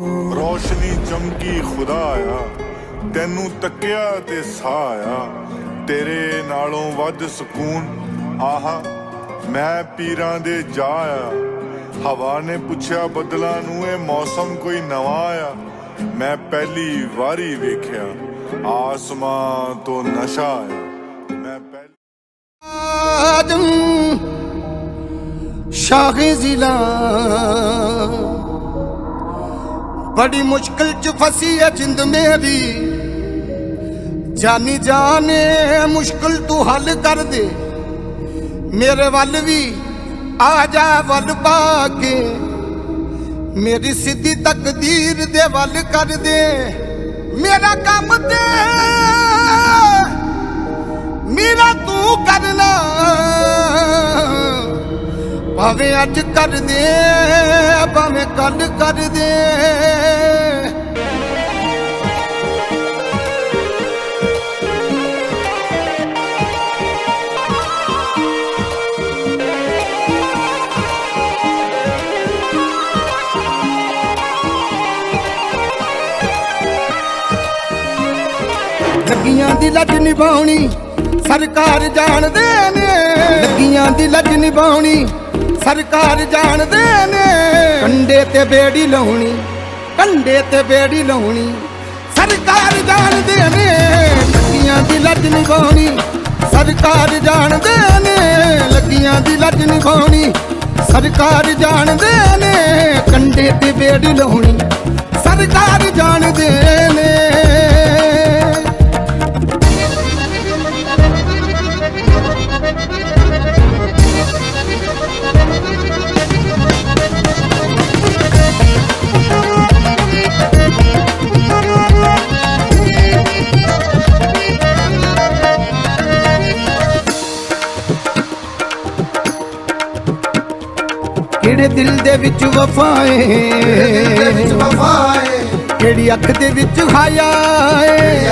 ਰੋਸ਼ਨੀ ਚਮਕੀ ਖੁਦਾ ਆ ਤੈਨੂੰ ਤੱਕਿਆ ਤੇ ਸਾਹ ਆ ਤੇਰੇ ਨਾਲੋਂ ਵੱਧ ਸਕੂਨ। ਆਹਾ, ਮੈਂ ਪੀਰਾਂ ਦੇ ਜਾ ਹਵਾ ਨੇ ਪੁੱਛਿਆ ਬਦਲਾਂ ਨੂੰ, ਇਹ ਮੌਸਮ ਕੋਈ ਨਵਾਂ ਆ। ਮੈਂ ਪਹਿਲੀ ਵਾਰੀ ਵੇਖਿਆ, ਆਸਮਾਨ ਤੋਂ ਨਸ਼ਾ ਆਇਆ ਮੈਂ ਪਹਿਲੀ ਆਦਮ, ਸ਼ਾਹ ਜ਼ਿਲਾ ਬੜੀ ਮੁਸ਼ਕਿਲ ਚ ਫਸੀ ਹੈ ਜਿੰਦ ਮੇਰੀ। ਜਾਨੀ ਜਾਨੇ, ਮੁਸ਼ਕਿਲ ਤੂੰ ਹੱਲ ਕਰ ਦੇ। ਮੇਰੇ ਵੱਲ ਵੀ ਆ ਜਾ ਵੱਲ ਪਾ ਕੇ ਮੇਰੀ ਸਿੱਧੀ ਤਕਦੀਰ ਦੇ ਵੱਲ ਕਰ ਦੇ। ਮੇਰਾ ਕੰਮ ਤੇ, ਮੇਰਾ ਤੂੰ ਕਰਨਾ। ਭਾਵੇਂ ਅੱਜ ਕਰ ਦੇ ਭਾਵੇਂ ਕੱਲ ਕਰ ਦੇ ਲੱਗੀਆਂ ਦੀ ਲੱਜ ਨਿਭਾਉਣੀ, ਸਰਕਾਰ ਜਾਣਦੇ ਨੇ। ਲੱਗੀਆਂ ਦੀ ਲੱਜ ਨਿਭਾਉਣੀ ਸਰਕਾਰ ਜਾਣਦੇ ਨੇ। ਕੰਡੇ ਤੇ ਬੇੜੀ ਲਾਉਣੀ, ਕੰਡੇ ਤੇ ਬੇੜੀ ਲਾਉਣੀ। ਸਰਕਾਰ ਜਾਣਦੇ ਨੇ। ਲੱਗੀਆਂ ਦੀ ਲੱਜ ਨਿਭਾਉਣੀ, ਸਰਕਾਰ ਜਾਣਦੇ ਨੇ। ਲੱਗੀਆਂ ਦੀ ਲੱਜ ਨਿਭਾਉਣੀ, ਸਰਕਾਰ ਜਾਣਦੇ ਨੇ। ਕੰਡੇ ਤੇ ਬੇੜੀ ਲਾਉਣੀ, ਸਰਕਾਰ ਜਾਣਦੇ ਨੇ। ਕਿਹੜੇ ਦਿਲ ਦੇ ਵਿੱਚ ਵਫਾ ਏ। ਵਿੱਚ ਵਫਾ ਏ। ਕਿਹੜੀ ਅੱਖ ਦੇ ਵਿੱਚ ਹਾਇਆ ਏ।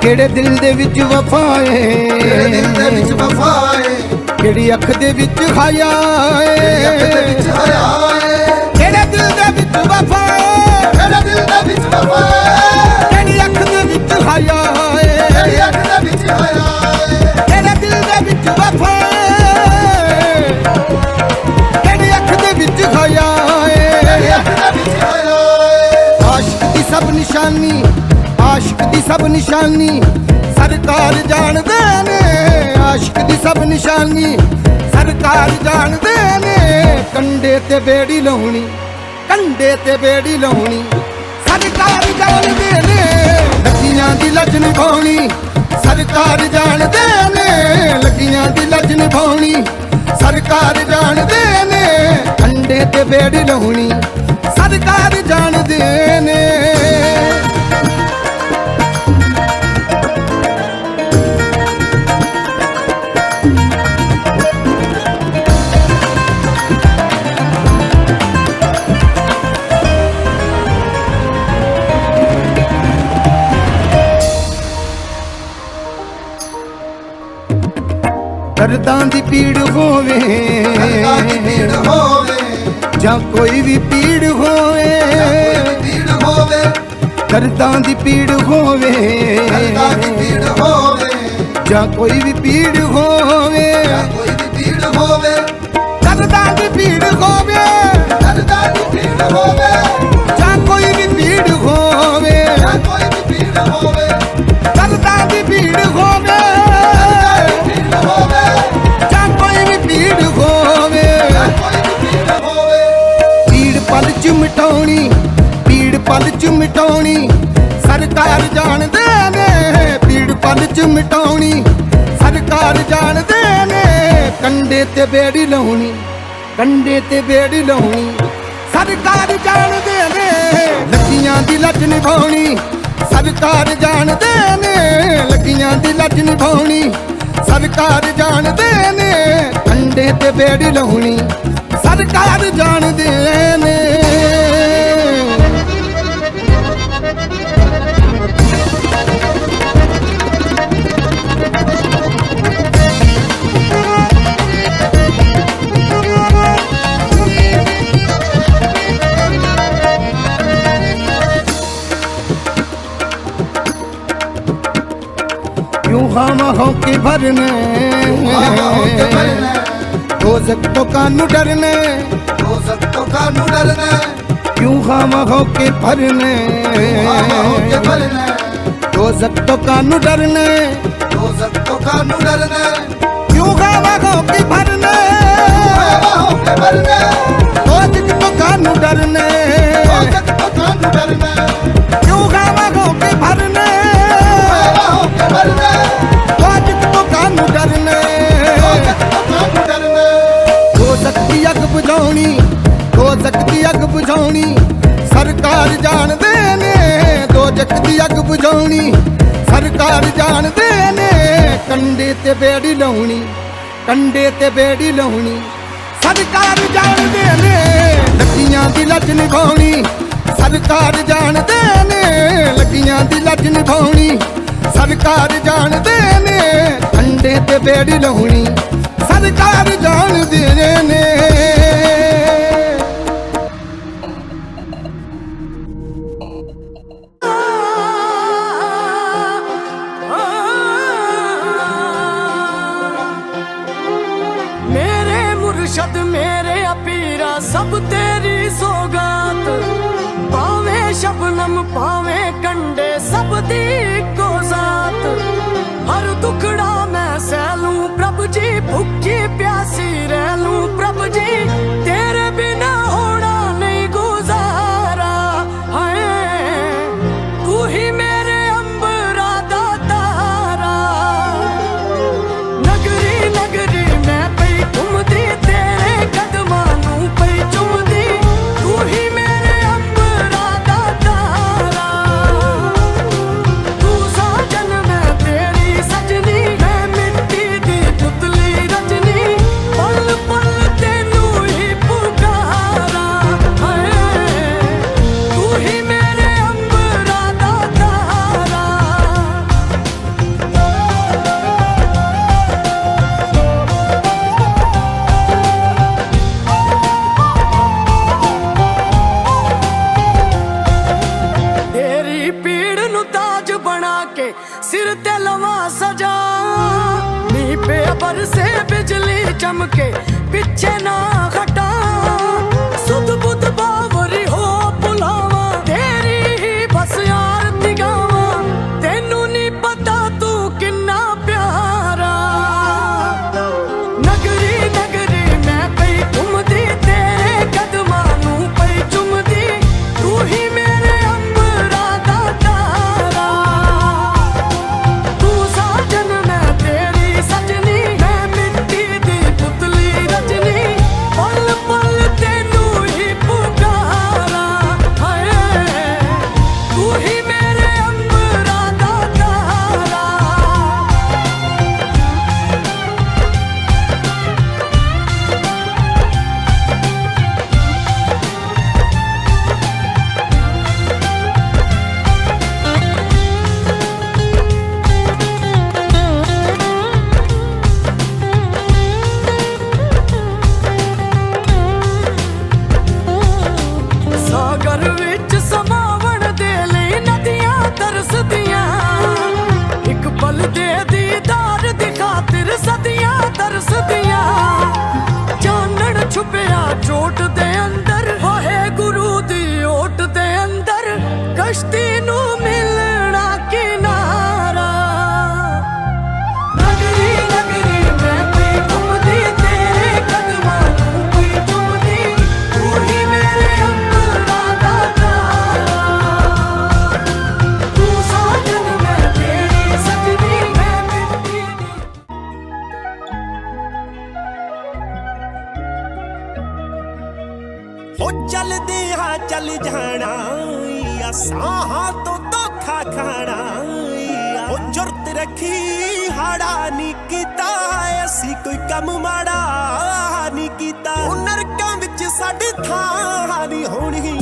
ਕਿਹੜੇ ਦਿਲ ਦੇ ਵਿੱਚ ਵਫਾ ਤੇਰੇ ਦਿਲ ਦੇ ਵਿੱਚ ਏ। ਵਫਾ ਏ। ਕਿਹੜੀ ਅੱਖ ਦੇ ਵਿੱਚ ਹਾਇਆ ਏ। ਕਿਹੜੇ ਦਿਲ ਦੇ ਵਿੱਚ ਵਫਾ ਸਭ ਨਿਸ਼ਾਨੀ, ਆਸ਼ਿਕ ਦੀ ਸਭ ਨਿਸ਼ਾਨੀ, ਸਰਕਾਰ ਜਾਣਦੇ ਨੇ, ਆਸ਼ਿਕ ਦੀ ਸਭ ਨਿਸ਼ਾਨੀ, ਸਰਕਾਰ ਜਾਣਦੇ ਨੇ। ਕੰਡੇ ਤੇ ਬੇੜੀ ਲਾਉਣੀ, ਕੰਡੇ ਤੇ ਬੇੜੀ ਲਾਉਣੀ, ਸਰਕਾਰ ਜਾਣਦੇ ਨੇ। ਲੱਗੀਆਂ ਦੀ ਲੱਜ ਨਿਭਾਉਣੀ, ਸਰਕਾਰ ਜਾਣਦੇ ਨੇ। ਲੱਗੀਆਂ ਦੀ ਲੱਜ ਨਿਭਾਉਣੀ, ਸਰਕਾਰ ਜਾਣਦੇ ਨੇ। ਕੰਡੇ ਤੇ ਬੇੜੀ ਲਾਉਣੀ, ਸਰਕਾਰ ਦਰਦਾਂ ਦੀ ਪੀੜ ਹੋਵੇ ਦੀ ਜਾਂ ਕੋਈ ਵੀ ਪੀੜ ਹੋਵੇ ਹੋਵੇ ਦਰਦਾਂ ਦੀ ਪੀੜ ਹੋਵੇ ਦੀ ਜਾਂ ਕੋਈ ਵੀ ਪੀੜ ਹੋਵੇ ਕੋਈ ਵੀ ਭੀੜ ਹੋਵੇ ਦਰਦਾਂ ਦੀ ਪੀੜ ਹੋਵੇ ਦਰਦਾਂ ਦੀ ਭੀੜ ਹੋਵੇ ਤੇ ਬੇੜੀ ਲਾਉਣੀ, ਕੰਡੇ ਤੇ ਬੇੜੀ ਲਾਉਣੀ। ਸਰਕਾਰ ਜਾਣਦੇ ਨੇ ਲੱਗੀਆਂ ਦੀ ਲੱਜ ਨਿਭਾਉਣੀ। ਸਰਕਾਰ ਜਾਣਦੇ ਨੇ ਲੱਗੀਆਂ ਦੀ ਲੱਜ ਨਿਭਾਉਣੀ। ਸਰਕਾਰ ਜਾਣਦੇ ਨੇ ਕੰਡੇ ਤੇ ਬੇੜੀ ਲਾਉਣੀ। ਸਰਕਾਰ ਜਾਣਦੇ ਨੇ खामा हो के भरने खामा होके भरने। हो सकतो कानू डरने हो सकतो कानू डरने क्यों खामा हो के भरने खामा होके भरने हो सकतो कानू डरने हो सकतो कानू डरने क्यों खामा हो के भरने खामा होके भरने हो सकतो कानू डरने हो सकतो कानू डरने क्यों खामा हो के भरने ਤੇ ਬੇੜੀ ਲਾਉਣੀ, ਕੰਡੇ ਤੇ ਬੇੜੀ ਲਾਉਣੀ। ਸਰਕਾਰ ਜਾਣਦੇ ਨੇ ਲੱਗੀਆਂ ਦੀ ਲੱਜ ਨਿਭਾਉਣੀ। ਸਰਕਾਰ ਜਾਣਦੇ ਨੇ ਲੱਗੀਆਂ ਦੀ ਲੱਜ ਨਿਭਾਉਣੀ। ਸਰਕਾਰ ਜਾਣਦੇ ਨੇ, ਕੰਡੇ ਤੇ ਬੇੜੀ ਲਾਉਣੀ। ਸਰਕਾਰ ਜਾਣਦੇ ਨੇ। ਹਰ ਮੈਂ ਸਹਿ ਲੂੰ। ਪ੍ਰਭ ਜੀ ਭੁੱਖੀ ਪਿਆਸੀ ਰਹਿ ਲੂੰ। ਪ੍ਰਭ ਜੀ ਤੇਰੇ ਬਿਨਾ चमके ਤਰਸਦੀਆਂ ਇੱਕ ਪਲ ਦੇ ਦੀਦਾਰ ਦੀ ਖਾਤਰ ਸਦੀਆਂ ਤਰਸਦੀਆਂ। ਚਾਨਣ ਛੁਪਿਆ ਚੋਟ ਦੇ ਹੋ ਚੱਲਦੇ ਹਾਂ ਚੱਲ ਜਾਣਾ ਆ, ਸਾਹਾਂ ਤੋਂ ਧੋਖਾ ਖਾਣਾ ਹੋ ਜੁਰਤ ਰੱਖੀ, ਹਾੜਾ ਨਹੀਂ ਕੀਤਾ, ਅਸੀਂ ਕੋਈ ਕੰਮ ਮਾੜਾ ਨਹੀਂ ਕੀਤਾ। ਉਹ ਨਰਕਾਂ ਵਿੱਚ ਸਾਡੀ ਥਾਂ ਨਹੀਂ ਹੋਣੀ।